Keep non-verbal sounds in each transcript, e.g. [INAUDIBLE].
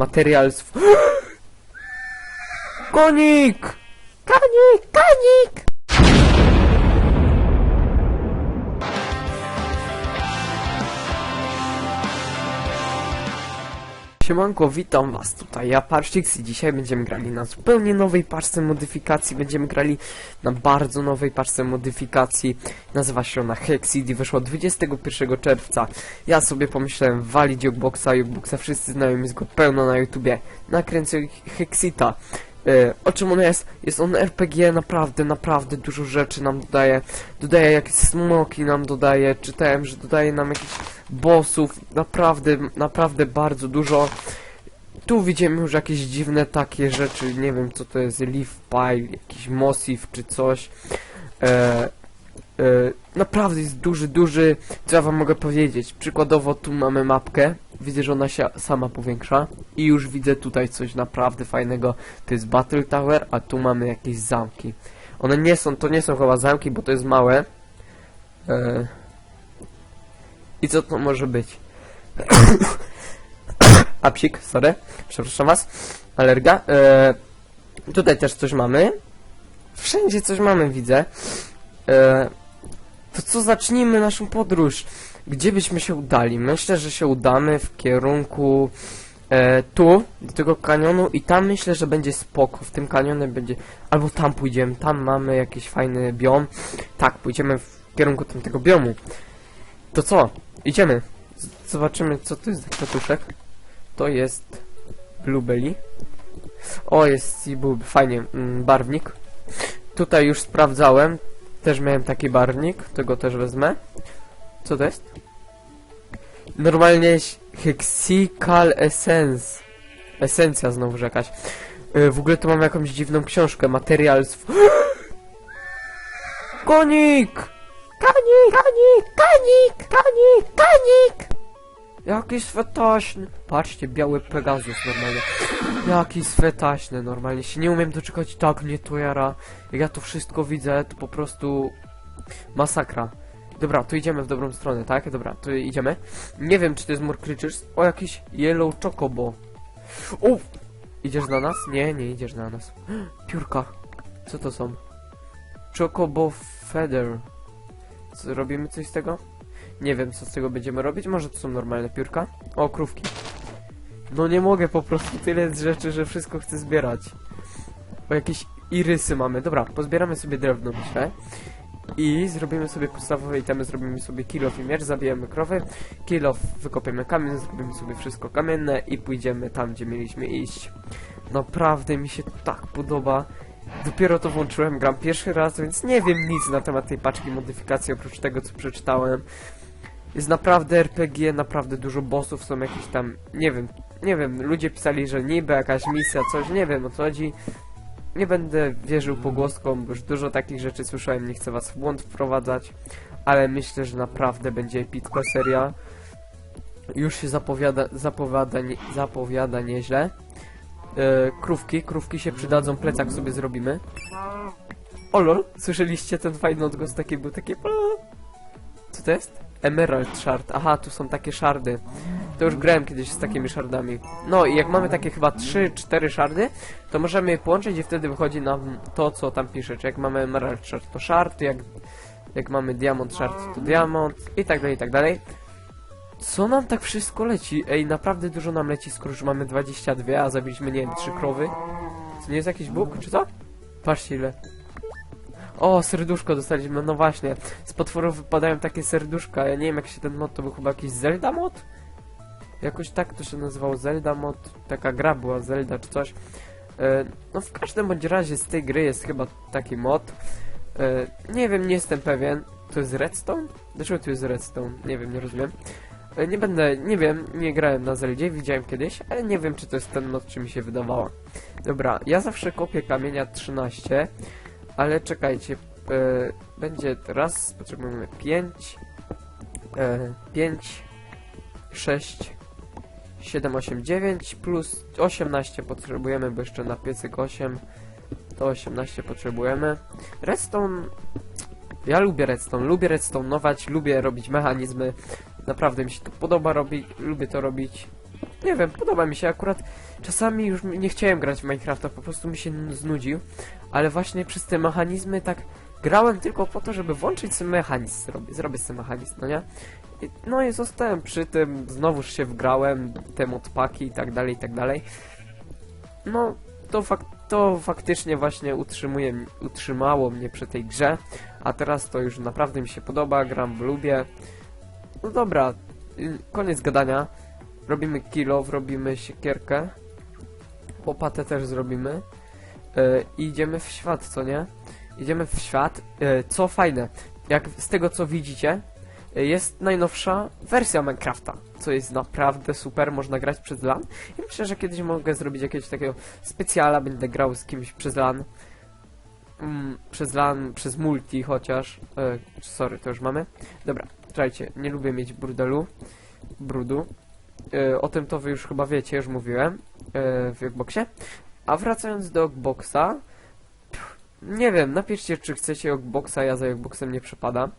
materials... [GASPS] Konik! Konik! Konik! Siemanko, witam was tutaj, ja Parściks i dzisiaj będziemy grali na zupełnie nowej parce modyfikacji, będziemy grali na bardzo nowej parce modyfikacji, nazywa się ona Hexid i wyszła 21 czerwca. Ja sobie pomyślałem walić Jukeboxa, Jukeboxa wszyscy znają, jest go pełno na YouTubie, nakręcę Hexita. E, o czym on jest? Jest on RPG, naprawdę, naprawdę dużo rzeczy nam dodaje. Dodaje jakieś smoki nam dodaje, czytałem, że dodaje nam jakichś bossów, naprawdę, naprawdę bardzo dużo. Tu widzimy już jakiees dziwne takie rzeczy, nie wiem co to jest, leaf pile, jakiś mossif czy coś. E, e, naprawdę jest duży, duży, co ja wam mogę powiedzieć. Przykładowo tu mamy mapkę, widzę, że ona się sama powiększa i już widzę tutaj coś naprawdę fajnego. To jest Battle Tower, a tu mamy jakieś zamki. One nie są, to nie są chyba zamki, bo to jest małe. E, I co to może być? [COUGHS] Apsik, sorry, przepraszam was. Alerga. E, tutaj też coś mamy. Wszędzie coś mamy, widzę. E, to co, zacznijmy naszą podróż. Gdzie byśmy się udali? Myślę, że się udamy w kierunku e, tu, do tego kanionu i tam myślę, że będzie spoko. W tym kanionie będzie... Albo tam pójdziemy, tam mamy jakiś fajny biom. Tak, pójdziemy w kierunku tamtego biomu. To co? Idziemy. Z zobaczymy, co to jest za kwiatuszek. To jest blueberry. O, jest Seaboob, fajnie, mm, barwnik. Tutaj już sprawdzałem. Też miałem taki barwnik, tego też wezmę. Co to jest? Normalnie Hexical Essence. Esencja znowu jakaś. Yy, w ogóle tu mam jakąś dziwną książkę. Materials. [GASPS] Konik! Konik! Konik! Konik! Konik! Konik! Jaki swetaśny. Patrzcie, biały Pegasus normalnie. Jaki swetaśny normalnie. Się nie umiem doczekać tak mnie to jara. Jak ja to wszystko widzę, to po prostu masakra. Dobra, tu idziemy w dobrą stronę, tak? Dobra, tu idziemy. Nie wiem, czy to jest More Creatures. O, jakiś Yellow Chocobo. O! Idziesz na nas? Nie, nie idziesz na nas. [GASPS] Piórka. Co to są? Chocobo Feather. Co, robimy coś z tego? Nie wiem, co z tego będziemy robić. Może to są normalne piórka? O, krówki. No nie mogę, po prostu tyle jest rzeczy, że wszystko chcę zbierać. O, jakieś irysy mamy. Dobra, pozbieramy sobie drewno, myślę. I zrobimy sobie podstawowe itemy, zrobimy sobie kill off i miecz, zabijemy krowy, kill off, wykopiemy kamień, zrobimy sobie wszystko kamienne i pójdziemy tam, gdzie mieliśmy iść. Naprawdę mi się tak podoba. Dopiero to włączyłem, gram pierwszy raz, więc nie wiem nic na temat tej paczki modyfikacji, oprócz tego, co przeczytałem. Jest naprawdę RPG, naprawdę dużo bossów, są jakieś tam, nie wiem, nie wiem, ludzie pisali, że niby jakaś misja, coś, nie wiem o co chodzi. Nie będę wierzył pogłoskom, bo już dużo takich rzeczy słyszałem, nie chcę was w błąd wprowadzać, ale myślę, że naprawdę będzie epicka seria. Już się zapowiada, zapowiada, nie, zapowiada nieźle. E, krówki, krówki się przydadzą, plecak sobie zrobimy. O lol, słyszeliście ten fajny odgłos, taki był taki... Co to jest? Emerald Shard. Aha, tu są takie szardy. To już grałem kiedyś z takimi szardami. No i jak mamy takie chyba 3-4 szardy, to możemy je połączyć i wtedy wychodzi nam to, co tam pisze. Czy jak mamy Emerald Shard, to shard, jak, jak mamy Diamond Shard, to diamond i tak dalej, i tak dalej. Co nam tak wszystko leci? Ej, naprawdę dużo nam leci, skoro już mamy 22, a zabiliśmy, nie wiem, 3 krowy. To nie jest jakiś bóg, czy co? Patrzcie ile. O, serduszko dostaliśmy, no właśnie. Z potworów wypadają takie serduszka. Ja nie wiem jak się ten mod, to był chyba jakiś Zelda mod? Jakoś tak to się nazywało Zelda mod. Taka gra była Zelda czy coś. E, no w każdym bądź razie z tej gry jest chyba taki mod. E, nie wiem, nie jestem pewien. To jest Redstone? Dlaczego tu jest Redstone? Nie wiem, nie rozumiem. E, nie będę, nie wiem, nie grałem na Zeldzie, widziałem kiedyś, ale nie wiem czy to jest ten mod, czy mi się wydawało. Dobra, ja zawsze kopię kamienia 13. Ale czekajcie, e, będzie raz, potrzebujemy 5, e, 5, 6, 7, 8, 9 plus 18 potrzebujemy, bo jeszcze na piecyk 8 to 18 potrzebujemy. Redstone, ja lubię redstone, lubię redstone'ować, lubię robić mechanizmy, naprawdę mi się to podoba robić, lubię to robić. Nie wiem, podoba mi się akurat. Czasami już nie chciałem grać w Minecrafta, po prostu mi się znudził, ale właśnie przez te mechanizmy tak grałem tylko po to, żeby włączyć sobie mechanizm, zrobić, zrobić sobie mechanizm, no nie? I, no i zostałem przy tym, znowuż się wgrałem, te modpaki i tak dalej, i tak dalej. No, to, fak to faktycznie właśnie utrzymuje, utrzymało mnie przy tej grze, a teraz to już naprawdę mi się podoba, gram w lubię. No dobra, y, koniec gadania. Robimy kilo, robimy siekierkę. Łopatę też zrobimy. E, I idziemy w świat, co nie? Idziemy w świat. E, co fajne, jak z tego co widzicie, e, jest najnowsza wersja Minecrafta, co jest naprawdę super, można grać przez LAN. I myślę, że kiedyś mogę zrobić jakiegoś takiego specjala, będę grał z kimś przez LAN. Mm, przez LAN, przez multi chociaż. Sorry, to już mamy. Dobra, czekajcie, nie lubię mieć burdelu, brudu. E, o tym to wy już chyba wiecie, już mówiłem e, w Jogboxie. A wracając do pff, nie wiem, napiszcie czy chcecie Jogboxa, ja za Jogboxem nie przepadam.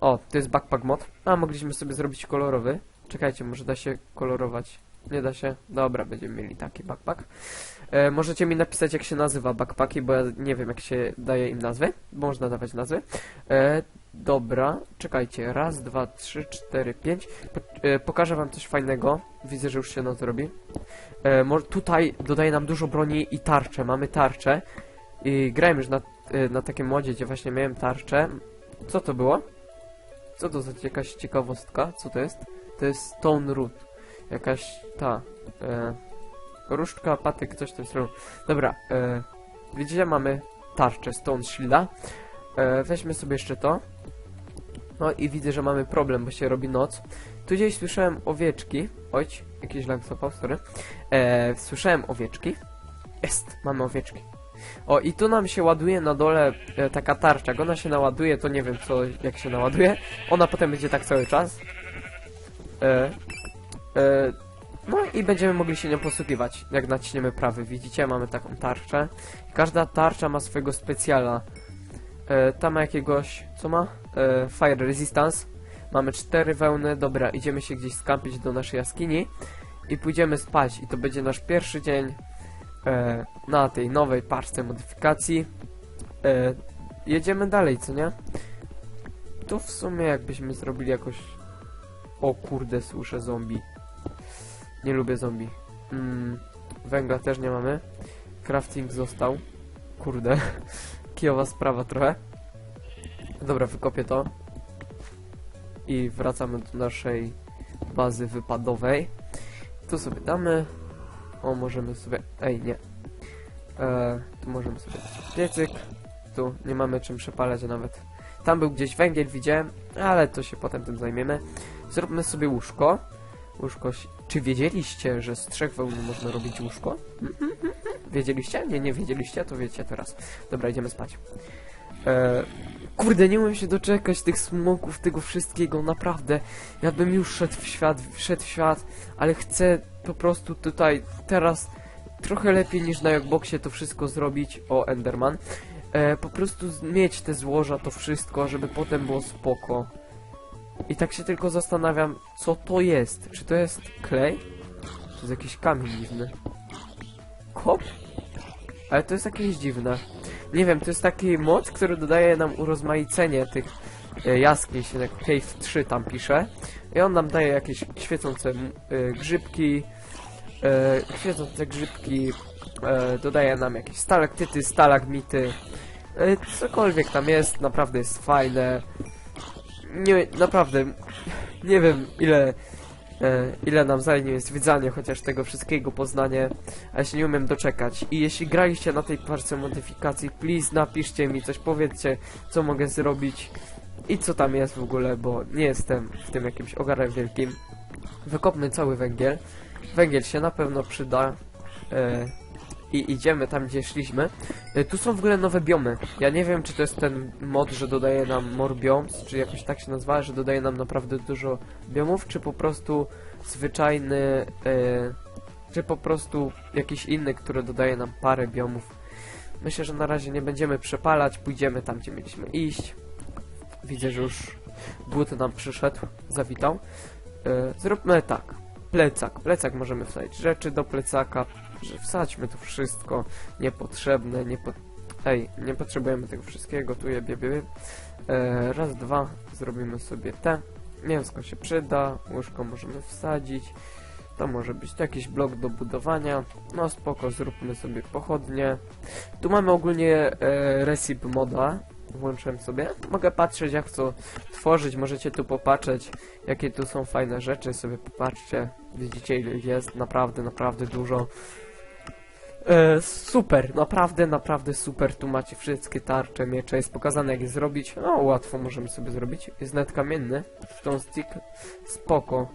O, to jest backpack mod. A, mogliśmy sobie zrobić kolorowy. Czekajcie, może da się kolorować. Nie da się? Dobra, będziemy mieli taki backpack. E, możecie mi napisać jak się nazywa backpacki, bo ja nie wiem jak się daje im nazwy. Można dawać nazwy. E, dobra, czekajcie. Raz, dwa, trzy, cztery, pięć. Po, e, pokażę wam coś fajnego. Widzę, że już się noc robi. E, tutaj dodaje nam dużo broni i tarcze. Mamy tarczę. I grałem już na, e, na takim modzie, gdzie właśnie miałem tarczę. Co to było? Co to za jakaś ciekawostka? Co to jest? To jest Stone Root. Jakaś ta... E, różdżka, patyk, coś w tym stylu. Dobra, e, widzicie, mamy tarczę Stone Shielda. E, weźmy sobie jeszcze to. No i widzę, że mamy problem, bo się robi noc. Tu gdzieś słyszałem owieczki. Ojć, jakiś lag złapał, sorry. E, słyszałem owieczki. Jest, mamy owieczki. O, i tu nam się ładuje na dole e, taka tarcza. Jak ona się naładuje, to nie wiem co, jak się naładuje. Ona potem będzie tak cały czas. E, e, no i będziemy mogli się nią posługiwać, jak naciśniemy prawy. Widzicie, mamy taką tarczę. Każda tarcza ma swojego specjala. E, ta ma jakiegoś, co ma? E, fire resistance. Mamy cztery wełny. Dobra, idziemy się gdzieś skampić do naszej jaskini. I pójdziemy spać. I to będzie nasz pierwszy dzień e, na tej nowej paczce modyfikacji. E, jedziemy dalej, co nie? Tu w sumie jakbyśmy zrobili jakoś... O kurde, słyszę zombie. Nie lubię zombie. Mm, węgla też nie mamy. Crafting został. Kurde. [LAUGHS] Kijowa sprawa trochę. Dobra, wykopię to. I wracamy do naszej bazy wypadowej. Tu sobie damy. O, możemy sobie... Ej, nie. E, tu możemy sobie piecyk. Tu nie mamy czym przepalać nawet. Tam był gdzieś węgiel, widziałem, ale to się potem tym zajmiemy. Zróbmy sobie łóżko. Łóżko... Czy wiedzieliście, że z trzech wełn można robić łóżko? [LAUGHS] Wiedzieliście? Nie, nie wiedzieliście? To wiecie teraz. Dobra, idziemy spać. E, kurde, nie umiem się doczekać tych smoków, tego wszystkiego, naprawdę. Ja bym już szedł w świat, wszedł w świat, ale chcę po prostu tutaj teraz trochę lepiej niż na Jogboxie to wszystko zrobić. O, Enderman. E, po prostu mieć te złoża, to wszystko, żeby potem było spoko. I tak się tylko zastanawiam, co to jest. Czy to jest klej? To jest jakiś kamień dziwny. Ale to jest jakieś dziwne. Nie wiem, to jest taki mod, który dodaje nam urozmaicenie tych e, jaskiń, się jak Cave 3 tam pisze. I on nam daje jakieś świecące e, grzybki, e, świecące grzybki, e, dodaje nam jakieś stalaktyty, stalagmity, e, cokolwiek tam jest, naprawdę jest fajne. Nie, naprawdę, nie wiem ile, ile nam zajmie zwiedzanie chociaż tego wszystkiego, poznanie, a ja się nie umiem doczekać. I jeśli graliście na tej parce modyfikacji, please napiszcie mi coś, powiedzcie, co mogę zrobić i co tam jest w ogóle, bo nie jestem w tym jakimś ogarem wielkim. Wykopmy cały węgiel. Węgiel się na pewno przyda. E, I idziemy tam, gdzie szliśmy. E, tu są w ogóle nowe biomy. Ja nie wiem, czy to jest ten mod, że dodaje nam more biomes, czy jakoś tak się nazywa, że dodaje nam naprawdę dużo biomów, czy po prostu zwyczajny, e, czy po prostu jakiś inny, który dodaje nam parę biomów. Myślę, że na razie nie będziemy przepalać, pójdziemy tam, gdzie mieliśmy iść. Widzę, że już but nam przyszedł, zawitał. E, zróbmy tak. plecak. Plecak możemy wsadzić rzeczy do plecaka, że wsadźmy to wszystko niepotrzebne, nie po... Ej, nie potrzebujemy tego wszystkiego, tu je, bie, bie, bie. E, raz, dwa, zrobimy sobie te. Mięsko się przyda, łóżko możemy wsadzić. To może być jakiś blok do budowania. No spoko, zróbmy sobie pochodnie. Tu mamy ogólnie e, moda. Włączyłem sobie. Mogę patrzeć jak to tworzyć. Możecie tu popatrzeć jakie tu są fajne rzeczy. Sobie popatrzcie. Widzicie ile jest. Naprawdę, naprawdę dużo. E, super, naprawdę, naprawdę super. Tu macie wszystkie tarcze, miecze. Jest pokazane jak je zrobić. No łatwo możemy sobie zrobić. Jest net kamienny. Stone stick. Spoko.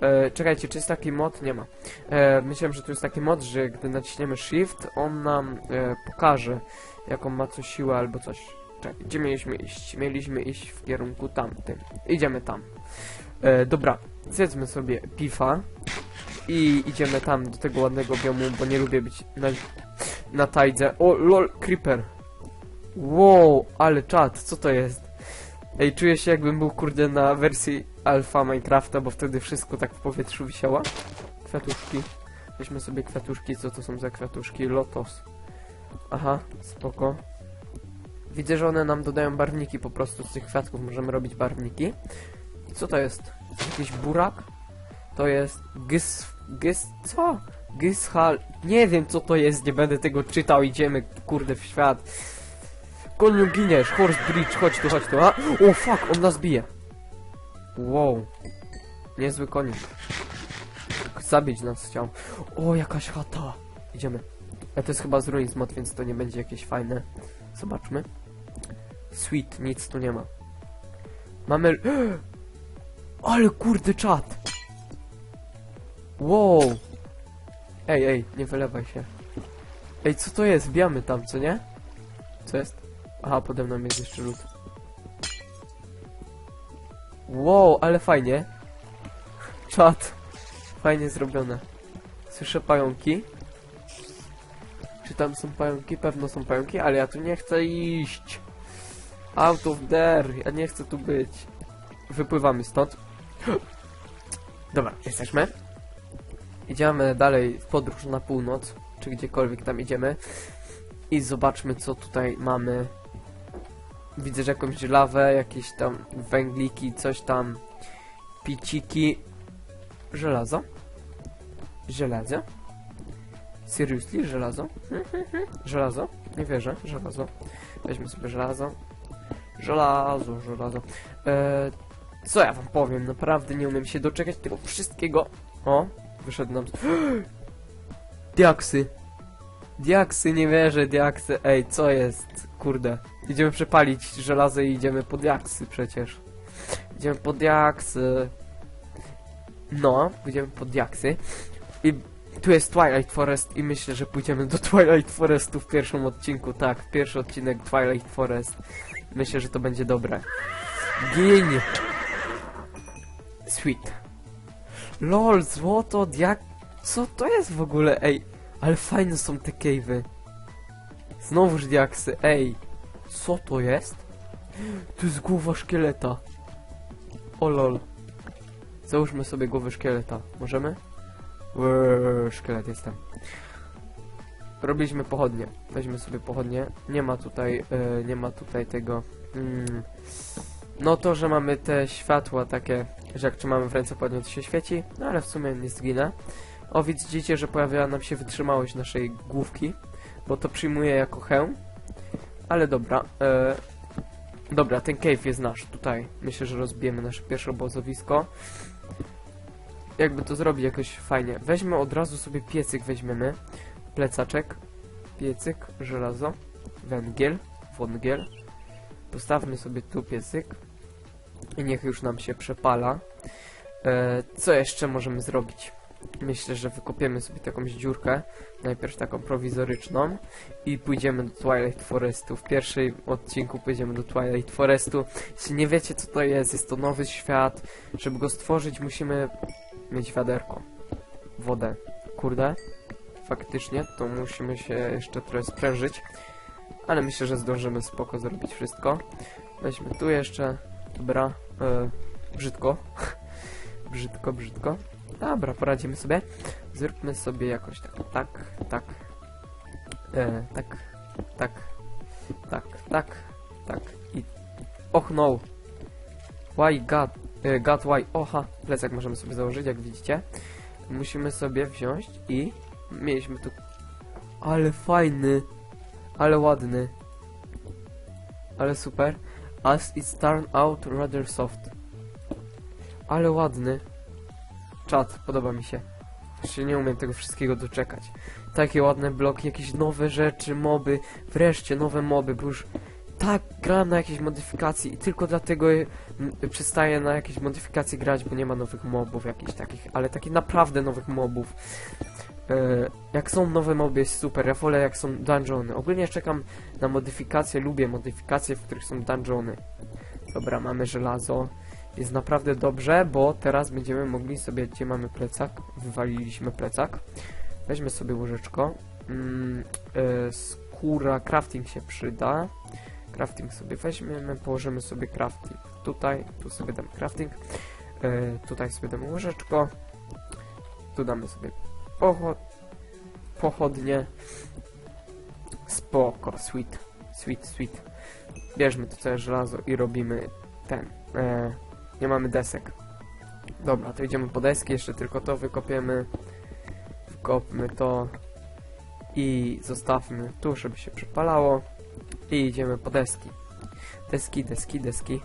E, czekajcie, czy jest taki mod? Nie ma. E, myślałem, że tu jest taki mod, że gdy naciśniemy Shift, on nam e, pokaże, jaką ma co siłę albo coś. Czekaj, gdzie mieliśmy iść? Mieliśmy iść w kierunku tamtym. Idziemy tam. E, dobra, zjedzmy sobie pifa i idziemy tam do tego ładnego biomu, bo nie lubię być na, na tajdze. O, lol, creeper. Wow, ale czad, co to jest? Ej, czuję się jakbym był kurde na wersji alfa Minecrafta, bo wtedy wszystko tak w powietrzu wisiało. Kwiatuszki. Weźmy sobie kwiatuszki, co to są za kwiatuszki? Lotos. Aha, spoko. Widzę, że one nam dodają barwniki po prostu z tych kwiatków. Możemy robić barwniki. Co to jest? Jakiś burak? To jest gys... gys... co? Gyshal... Nie wiem co to jest, nie będę tego czytał, idziemy kurde w świat. Koniu giniesz, horse bridge, chodź tu, chodź tu, a? O fuck, on nas bije. Wow. Niezły konik. Zabić nas chciał. O, jakaś chata. Idziemy. A to jest chyba z ruin mod, więc to nie będzie jakieś fajne. Zobaczmy. Sweet, nic tu nie ma. Mamy... [GASPS] Ale kurde czat. Wow. Ej, ej, nie wylewaj się. Ej, co to jest? Wbijamy tam, co nie? Co jest? Aha, pode mną jest jeszcze lód. Wow, ale fajnie. Czat. Fajnie zrobione. Słyszę pająki. Czy tam są pająki? Pewno są pająki, ale ja tu nie chcę iść. Out of there. Ja nie chcę tu być. Wypływamy stąd. Dobra, jesteśmy. Idziemy dalej w podróż na północ, czy gdziekolwiek tam idziemy. I zobaczmy, co tutaj mamy. Widzę, że jakąś lawę, jakieś tam węgliki, coś tam, piciki. Żelazo? Żelazo? Seriously? Żelazo? [LAUGHS] żelazo? Nie wierzę, żelazo. Weźmy sobie żelazo. Żelazo, żelazo. Eee, co ja wam powiem? Naprawdę nie umiem się doczekać tego wszystkiego. O, wyszedł nam... [GASPS] Diaksy. Diaksy, nie wierzę, diaksy. Ej, co jest? Kurde. Idziemy przepalić żelazo i idziemy po diaksy przecież. Idziemy po diaksy. No, idziemy po diaksy. I tu jest Twilight Forest i myślę, że pójdziemy do [LAUGHS] Twilight Forestu w pierwszym odcinku. Tak, pierwszy odcinek Twilight Forest. Myślę, że to będzie dobre. Gin! Sweet. LOL, złoto, diak... Co to jest w ogóle? Ej, ale fajne są te cave'y. Znowuż diaksy, ej. Co to jest? To jest głowa szkieleta. O lol. Załóżmy sobie głowę szkieleta. Możemy? Eee, szkielet jestem. Robiliśmy pochodnie. Weźmy sobie pochodnie. Nie ma tutaj, e, nie ma tutaj tego. Mm. No to, że mamy te światła takie, że jak trzymamy w ręce pochodnie, to się świeci. No ale w sumie nie zginę. O, widzicie, że pojawiała nam się wytrzymałość naszej główki, bo to przyjmuję jako hełm. Ale dobra. E, dobra, ten cave jest nasz tutaj. Myślę, że rozbijemy nasze pierwsze obozowisko. Jakby to zrobić jakoś fajnie. Weźmy od razu sobie piecyk, weźmiemy. Plecaczek. Piecyk, żelazo, węgiel, wągiel. Postawmy sobie tu piecyk. Niech już nam się przepala. E, co jeszcze możemy zrobić? Myślę, że wykopiemy sobie jakąś dziurkę, najpierw taką prowizoryczną i pójdziemy do Twilight Forestu. W pierwszym odcinku pójdziemy do Twilight Forestu. Jeśli nie wiecie co to jest, jest to nowy świat. Żeby go stworzyć musimy mieć wiaderko. Wodę. Kurde. Faktycznie, to musimy się jeszcze trochę sprężyć. Ale myślę, że zdążymy spoko zrobić wszystko. Weźmy tu jeszcze. Dobra. E, brzydko. [LAUGHS] brzydko, brzydko. Dobra, poradzimy sobie. Zróbmy sobie jakoś tak, tak, tak, e, tak, tak, tak, tak, tak i... Och no! Why God, e, God why, oha, plecak możemy sobie założyć, jak widzicie. Musimy sobie wziąć i... Mieliśmy tu... Ale fajny! Ale ładny! Ale super. As it's turned out rather soft. Ale ładny. Czad, podoba mi się. Jeszcze nie umiem tego wszystkiego doczekać. Takie ładne bloki, jakieś nowe rzeczy, moby. Wreszcie nowe moby, bo już tak gram na jakieś modyfikacji i tylko dlatego m, przestaję na jakieś modyfikacje grać, bo nie ma nowych mobów jakichś takich, ale takich naprawdę nowych mobów. E, jak są nowe moby jest super, ja wolę jak są dungeony. Ogólnie czekam na modyfikacje, lubię modyfikacje, w których są dungeony. Dobra, mamy żelazo. Jest naprawdę dobrze, bo teraz będziemy mogli sobie, gdzie mamy plecak, wywaliliśmy plecak. Weźmy sobie łożeczko. Mm, e, skóra, crafting się przyda. Crafting sobie weźmiemy, położymy sobie crafting tutaj, tu sobie damy crafting. E, tutaj sobie damy łożeczko. Tu damy sobie pochod pochodnie. Spoko, sweet, sweet, sweet. Bierzmy to całe żelazo i robimy ten. E, nie mamy desek. Dobra, to idziemy po deski, jeszcze tylko to wykopiemy. Wkopmy to. I zostawmy tu, żeby się przypalało. I idziemy po deski. Deski, deski, deski.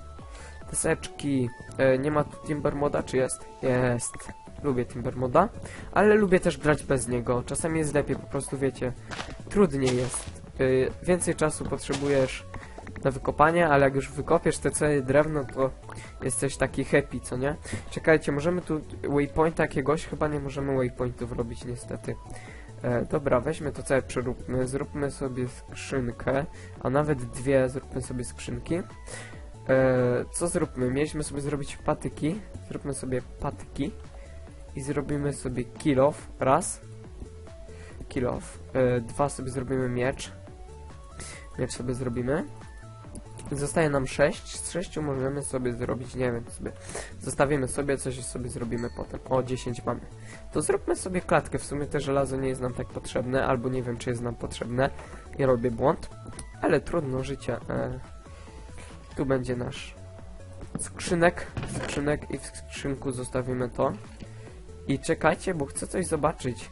Deseczki. E, nie ma tu Timber moda, czy jest? Jest. Lubię Timber moda, ale lubię też grać bez niego. Czasami jest lepiej, po prostu wiecie. Trudniej jest. Y, więcej czasu potrzebujesz na wykopanie, ale jak już wykopiesz te całe drewno, to jesteś taki happy, co nie? Czekajcie, możemy tu waypointa jakiegoś? Chyba nie możemy waypointów robić niestety. E, dobra, weźmy to całe przeróbmy, zróbmy sobie skrzynkę, a nawet dwie zróbmy sobie skrzynki. E, co zróbmy? Mieliśmy sobie zrobić patyki, zróbmy sobie patyki i zrobimy sobie kill off, raz, kill off, e, dwa sobie zrobimy miecz, miecz sobie zrobimy, Zostaje nam 6. Z 6 możemy sobie zrobić, nie wiem, sobie zostawimy sobie, coś sobie zrobimy potem. O, 10 mamy. To zróbmy sobie klatkę. W sumie te żelazo nie jest nam tak potrzebne, albo nie wiem, czy jest nam potrzebne. I robię błąd. Ale trudno, życie. E, tu będzie nasz skrzynek, skrzynek i w skrzynku zostawimy to. I czekajcie, bo chcę coś zobaczyć.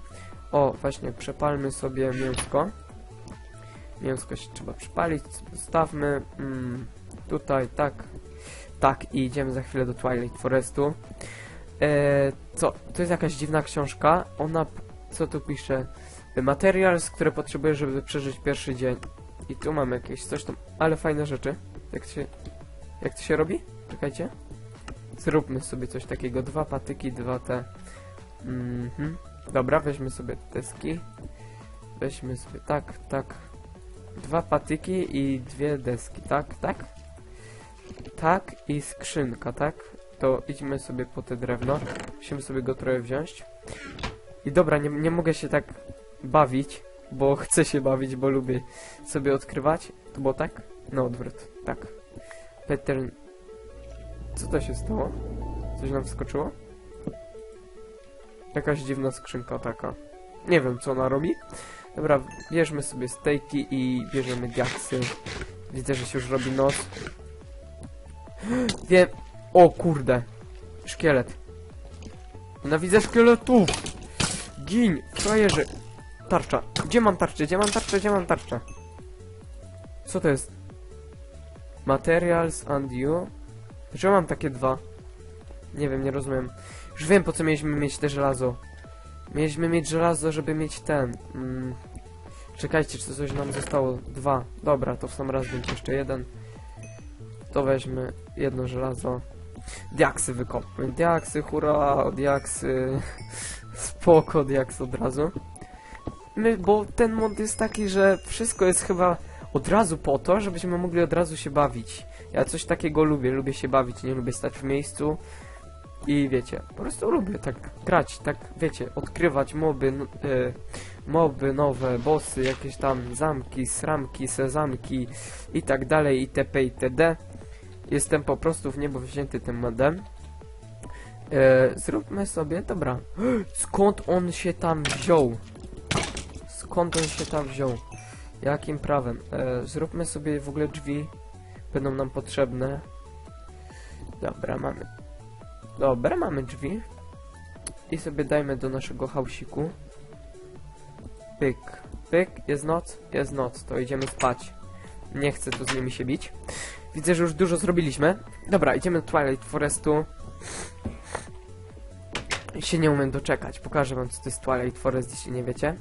O, właśnie, przepalmy sobie mięsko. Mięsko się trzeba przypalić. Zostawmy mm, tutaj, tak. Tak, i idziemy za chwilę do Twilight Forestu. E, co? To jest jakaś dziwna książka. Ona, co tu pisze? Materials, które potrzebuję, żeby przeżyć pierwszy dzień. I tu mamy jakieś coś tam, ale fajne rzeczy. Jak to się, jak to się robi? Czekajcie. Zróbmy sobie coś takiego. Dwa patyki, dwa te. Mhm. Dobra, weźmy sobie deski. Weźmy sobie tak, tak. Dwa patyki i dwie deski, tak? Tak? Tak i skrzynka, tak? To idźmy sobie po te drewno. Musimy sobie go trochę wziąć. I dobra, nie, nie mogę się tak bawić, bo [LAUGHS] chcę się bawić, bo lubię sobie odkrywać. To było tak? No odwrót, tak. Peter... Co to się stało? Coś nam wskoczyło? Jakaś dziwna skrzynka taka. Nie wiem, co ona robi. Dobra, bierzmy sobie stejki i bierzemy diaksy. Widzę, że się już robi noc. [GASPS] Wiem... O kurde. Szkielet. Nienawidzę szkieletów! Gin! Frajerze! Tarcza. Gdzie mam tarczę? Gdzie mam tarczę? Gdzie mam tarczę? Co to jest? Materials and you? Dlaczego mam takie dwa? Nie wiem, nie rozumiem. Już wiem, po co mieliśmy mieć te żelazo. Mieliśmy mieć żelazo, żeby mieć ten. Mm. Czekajcie, czy coś nam zostało? Dwa. Dobra, to w sam raz będzie jeszcze jeden. To weźmy jedno żelazo. Diaksy wykopmy. Diaksy, hurra, diaksy. [LAUGHS] Spoko, diaks od razu. My, bo ten mod jest taki, że wszystko jest chyba od razu po to, żebyśmy mogli od razu się bawić. Ja coś takiego lubię, lubię się bawić, nie lubię stać w miejscu. I wiecie, po prostu lubię tak grać, tak wiecie, odkrywać moby, e, moby nowe, bossy, jakieś tam zamki, sramki, sezamki i tak dalej, itp. itd. Jestem po prostu w niebo wzięty tym modem. E, zróbmy sobie, dobra. [GASPS] Skąd on się tam wziął? Skąd on się tam wziął? Jakim prawem? E, zróbmy sobie w ogóle drzwi. Będą nam potrzebne. Dobra, mamy. Dobra, mamy drzwi. I sobie dajmy do naszego hausiku. Pyk, pyk, jest noc, jest noc, to idziemy spać. Nie chcę tu z nimi się bić. Widzę, że już dużo zrobiliśmy. Dobra, idziemy do Twilight Forestu. Się nie umiem doczekać. Pokażę wam, co to jest Twilight Forest, jeśli nie wiecie.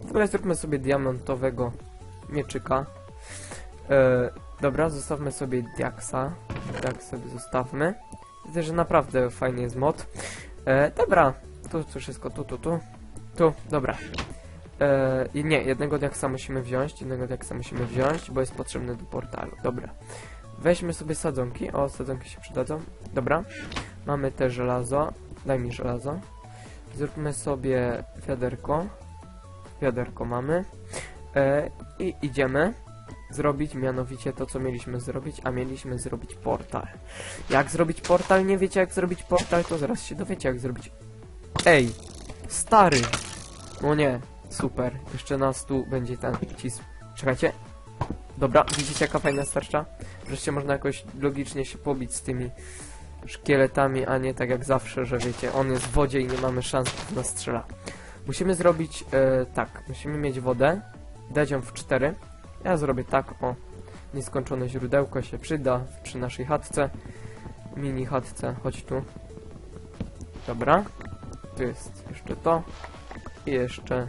W ogóle zróbmy sobie diamentowego mieczyka. E, dobra, zostawmy sobie Diaksa. Tak sobie zostawmy. Widzę, że naprawdę fajny jest mod. E, dobra, tu, tu wszystko, tu, tu, tu. Tu, dobra. E, nie, jednego diaksa musimy wziąć, jednego diaksa musimy wziąć, bo jest potrzebny do portalu. Dobra. Weźmy sobie sadzonki. O, sadzonki się przydadzą. Dobra. Mamy te żelazo. Daj mi żelazo. Zróbmy sobie wiaderko. Wiaderko mamy. E, I idziemy zrobić mianowicie to, co mieliśmy zrobić, a mieliśmy zrobić portal. Jak zrobić portal? Nie wiecie jak zrobić portal? To zaraz się dowiecie jak zrobić... Ej! Stary! No nie, super. Jeszcze nas tu będzie ten cis... Czekajcie. Dobra, widzicie jaka fajna starcza? Wreszcie można jakoś logicznie się pobić z tymi szkieletami, a nie tak jak zawsze, że wiecie, on jest w wodzie i nie mamy szans, nas strzela. Musimy zrobić e, tak, musimy mieć wodę, dać ją w 4. Ja zrobię tak, o. Nieskończone źródełko się przyda przy naszej chatce. Mini chatce, chodź tu. Dobra. Tu jest jeszcze to. I jeszcze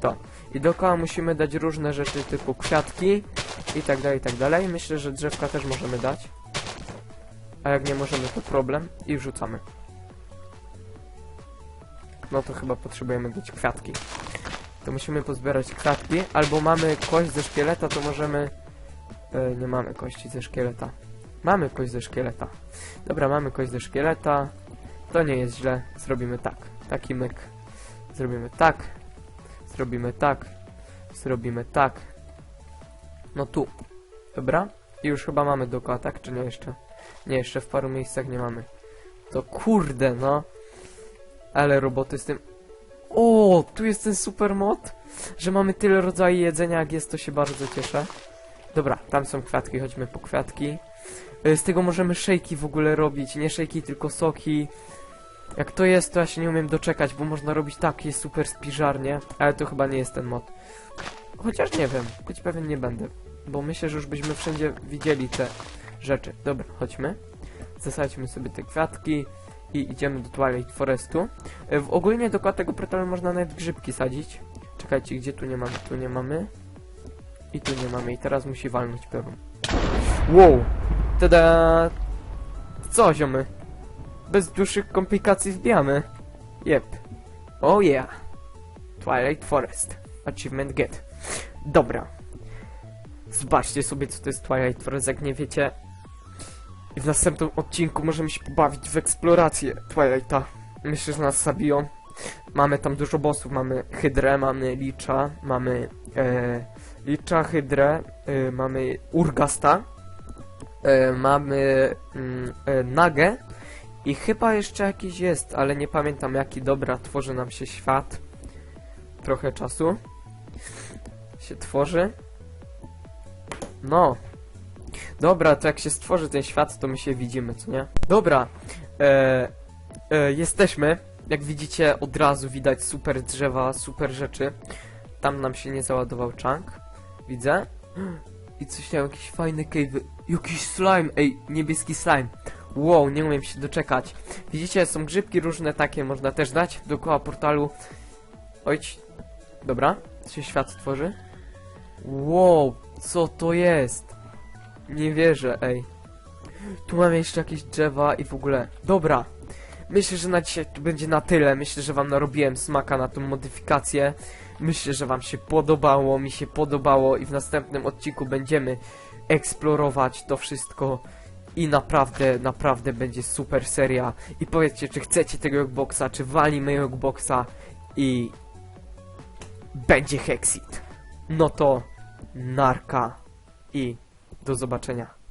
to. I dookoła musimy dać różne rzeczy typu kwiatki i tak dalej, i tak dalej. Myślę, że drzewka też możemy dać. A jak nie możemy, to problem. I wrzucamy. No to chyba potrzebujemy dać kwiatki. To musimy pozbierać kwiatki. Albo mamy kość ze szkieleta, to możemy... E, nie mamy kości ze szkieleta. Mamy kość ze szkieleta. Dobra, mamy kość ze szkieleta. To nie jest źle. Zrobimy tak. Taki myk. Zrobimy tak. Zrobimy tak. Zrobimy tak. No tu. Dobra. I już chyba mamy dookoła, tak? Czy nie jeszcze? Nie, jeszcze w paru miejscach nie mamy. To kurde, no. Ale roboty z tym... O, tu jest ten super mod, że mamy tyle rodzajów jedzenia, jak jest, to się bardzo cieszę. Dobra, tam są kwiatki, chodźmy po kwiatki. Y, Z tego możemy szejki w ogóle robić, nie szejki, tylko soki. Jak to jest, to ja się nie umiem doczekać, bo można robić takie super spiżarnie, ale to chyba nie jest ten mod. Chociaż nie wiem, być pewien nie będę, bo myślę, że już byśmy wszędzie widzieli te rzeczy. Dobra, chodźmy. Zasadźmy sobie te kwiatki i idziemy do Twilight Forestu. E, W ogólnie dookoła tego portalu można nawet grzybki sadzić. Czekajcie, gdzie tu nie mamy? Tu nie mamy. I tu nie mamy. I teraz musi walnąć piorun. Wow! Tada! Co, ziomy? Bez dłuższych komplikacji wbijamy. Jep. Oh yeah. Twilight Forest. Achievement get. Dobra. Zobaczcie sobie, co to jest Twilight Forest, jak nie wiecie. I w następnym odcinku możemy się pobawić w eksplorację Twilighta. Myślę, że nas zabiją. Mamy tam dużo bossów. Mamy Hydrę, mamy Licza, mamy e, Licza, Hydrę, e, mamy Urgasta, e, mamy mm, e, Nagę i chyba jeszcze jakiś jest, ale nie pamiętam jaki. Dobra, tworzy nam się świat. Trochę czasu się tworzy. No. Dobra, to jak się stworzy ten świat, to my się widzimy, co nie? Dobra. E, e, jesteśmy. Jak widzicie, od razu widać super drzewa, super rzeczy. Tam nam się nie załadował chunk. Widzę. I coś tam, jakieś fajne cave. Jakiś slime, ej, niebieski slime. Wow, nie umiem się doczekać. Widzicie, są grzybki różne takie, można też dać dookoła portalu. Ojć. Dobra, się świat tworzy. Wow, co to jest? Nie wierzę, ej. Tu mamy jeszcze jakieś drzewa i w ogóle. Dobra. Myślę, że na dzisiaj to będzie na tyle. Myślę, że wam narobiłem smaka na tą modyfikację. Myślę, że wam się podobało, mi się podobało i w następnym odcinku będziemy eksplorować to wszystko. I naprawdę, naprawdę będzie super seria. I powiedzcie, czy chcecie tego Jogboxa, czy walimy Jogboxa i będzie Hexit. No to narka i do zobaczenia.